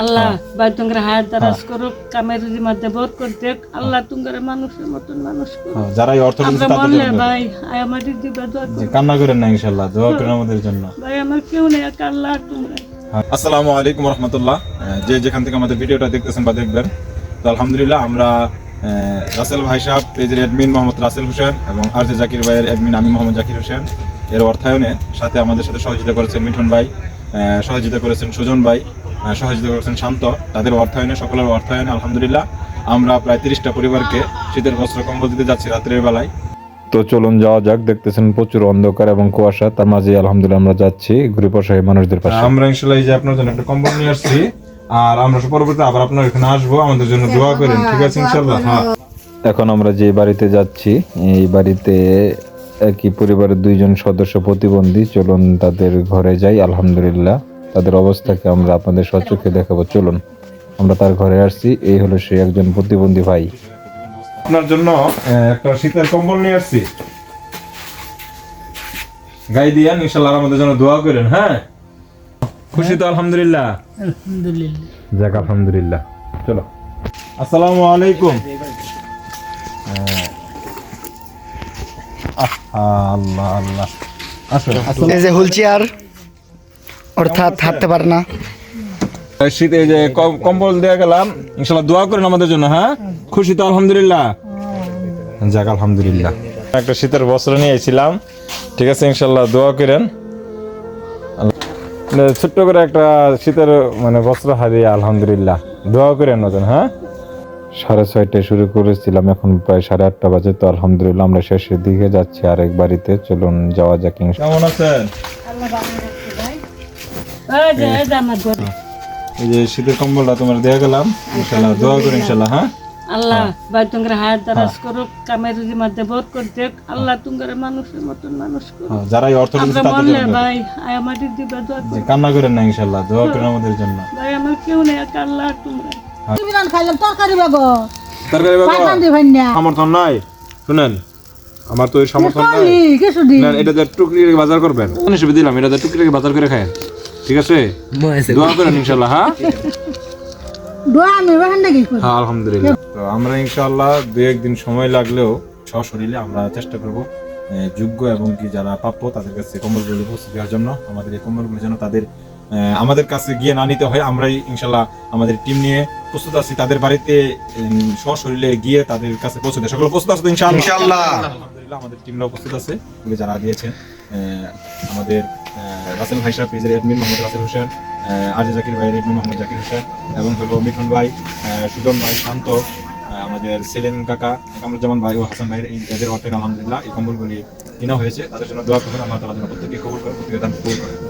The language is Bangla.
আল্লাহ ভাই তোমার হায়াত দারাজ করুক কামের রুজি মধ্যে বোধ করতে আল্লাহ তোমার মানুষের মতন মানুষ হ্যাঁ, যারা এই অর্থ দিয়েছে তাদের ভাই আয় আমাদের দিবা দোয়া কান্না করেন না ইনশাল্লাহ দোয়া করেন আমাদের জন্য। ভাই আমার কেউ নেই আল্লাহ তোমরা। হ্যাঁ, আসসালামু আলাইকুম রহমতুল্লাহ। যে যেখান থেকে আমাদের ভিডিওটা দেখতেছেন বা দেখবেন তো আলহামদুলিল্লাহ আমরা রাসেল ভাই সাহেব পেজের অ্যাডমিন মোহাম্মদ রাসেল হোসেন এবং আর জে জাকির ভাইয়ের অ্যাডমিন আমি মোহাম্মদ জাকির হোসেন এর অর্থায়নে সাথে আমাদের সাথে সহযোগিতা করেছেন মিঠুন ভাই সহযোগিতা করেছেন সুজন ভাই সহযোগিতা করেছেন শান্ত। তাদের অর্থায়নে সকলের অর্থায়নে আলহামদুলিল্লাহ আমরা প্রায় তিরিশটা পরিবারকে শীতের বস্ত্র কম্বল দিতে যাচ্ছি রাত্রের বেলায়। তো চলুন যাওয়া যাক দেখতেছেন প্রচুর অন্ধকার এবং কুয়াশা তার মাঝে আলহামদুলিল্লাহ আমরা যাচ্ছি ঘুরে অসহায় মানুষদের পাশে। আমরা ইনশাল্লাহ এই যে আপনার জন্য একটা কম্বল নিয়ে আসছি আর আমরা পরবর্তীতে আবার আপনার এখানে আসব আমাদের জন্য দোয়া করেন ঠিক আছে ইনশাল্লাহ? হ্যাঁ। এখন আমরা যে বাড়িতে যাচ্ছি এই বাড়িতে একই পরিবারের দুইজন সদস্য প্রতিবন্ধী চলুন তাদের ঘরে যাই আলহামদুলিল্লাহ। তাদের অবস্থাকে আমরা আপনাদের সচক্ষে দেখাবো? চলুন আমরা তার ঘরে আসছি। এই হলো সে একজন প্রতিবন্ধী ভাই। আপনার জন্য একটা শীতের কম্বল নিয়ে আসছি। গাই দিয়ান ইনশাল্লাহ আমাদের জন্য দোয়া করেন হ্যাঁ? খুশি তো আলহামদুলিল্লাহ। আলহামদুলিল্লাহ। যাক আলহামদুলিল্লাহ। চলো। আসসালামু আলাইকুম। আল্লাহ আল্লাহ। আসো এই যে হুইল চেয়ার। অর্থাৎ হাঁটতে পারে না। শীতে এই যে কম- কম্বল দেয়া গেলাম ইনশাল্লাহ দোয়া করেন আমাদের জন্য হ্যাঁ? খুশি তো আলহামদুলিল্লাহ। যাক আলহামদুলিল্লাহ। একটা শীতের বস্ত্র নিয়ে এসেছিলাম ঠিক আছে ইনশাল্লাহ দোয়া করেন। মানে ছোট্ট করে একটা শীতের মানে বস্ত্র হারিয়ে আলহামদুলিল্লাহ। দোয়া করেন নতুন হ্যাঁ? সাড়ে ছয়টায় শুরু করেছিলাম এখন প্রায় সাড়ে আটটা বাজে তো আলহামদুলিল্লাহ আমরা শেষের দিকে যাচ্ছি আরেক বাড়িতে। চলুন যাওয়া যাক কেমন আছেন? এই যে আমার ঘর। এই যে শীতের কম্বলটা তোমার দেয়া গেলাম ইনশাল্লাহ দোয়া করি ইনশাল্লাহ হ্যাঁ? আল্লাহ ভাই তোমার হায়াত দারাজ করুক কামের রুজি মধ্যে বোধ করতে আল্লাহ তোমার মানুষের মতন মানুষ করুক। হ্যাঁ, যারা এই তাদের জন্য। ভাই আয় আমাদের দিবা দোয়া কান্না করেন না ইনশাল্লাহ দোয়া করেন আমাদের জন্য। ভাই আমার কেউ নেই এক আল্লাহ তোমরা বিরান খাইলাম তরকারি বাগো। তরকারি সমর্থন নাই। শুনেন আমার তো এই সমর্থন নাই। এটা দিয়ে টুকরি বাজার করবেন। হিসেবে দিলাম এটা দিয়ে টুকরি বাজার করে খায় ঠিক আছে? দোয়া করেন ইনশাল্লাহ হ্যাঁ? হ্যাঁ আলহামদুলিল্লাহ। তো আমরা ইনশাআল্লাহ দু একদিন সময় লাগলেও সশরীরে আমরা চেষ্টা করব যোগ্য এবং কি যারা প্রাপ্য তাদের কাছে কম্বলগুলি পৌঁছে দেওয়ার জন্য। আমাদের এই কম্বলগুলি যেন তাদের আমাদের কাছে গিয়ে না নিতে হয় আমরাই ইনশাল্লাহ আমাদের টিম নিয়ে প্রস্তুত আছি তাদের বাড়িতে সশরীরে গিয়ে তাদের কাছে পৌঁছে দেয়। সকল প্রস্তুত আছে আলহামদুলিল্লাহ আমাদের টিমরাও প্রস্তুত আছে যারা দিয়েছেন আহ, আমাদের রাসেল ভাই সাহেব পেজের এডমিন মোহাম্মদ রাসেল হোসেন আজি জাকির ভাইয়ের এডমিন মোহাম্মদ জাকির হোসেন এবং হলো মিঠুন ভাই সুজন ভাই, শান্ত আমাদের সেলিন কাকা, কামরুজ্জামান ভাই ও হাসান ভাইয়ের এই এদের অর্থে আলহামদুলিল্লাহ এই কম্বলগুলি কিনা হয়েছে। তাদের জন্য দোয়া করবেন আমার তারা যেন প্রত্যেকে কবুল করে প্রত্যেকে দান করে।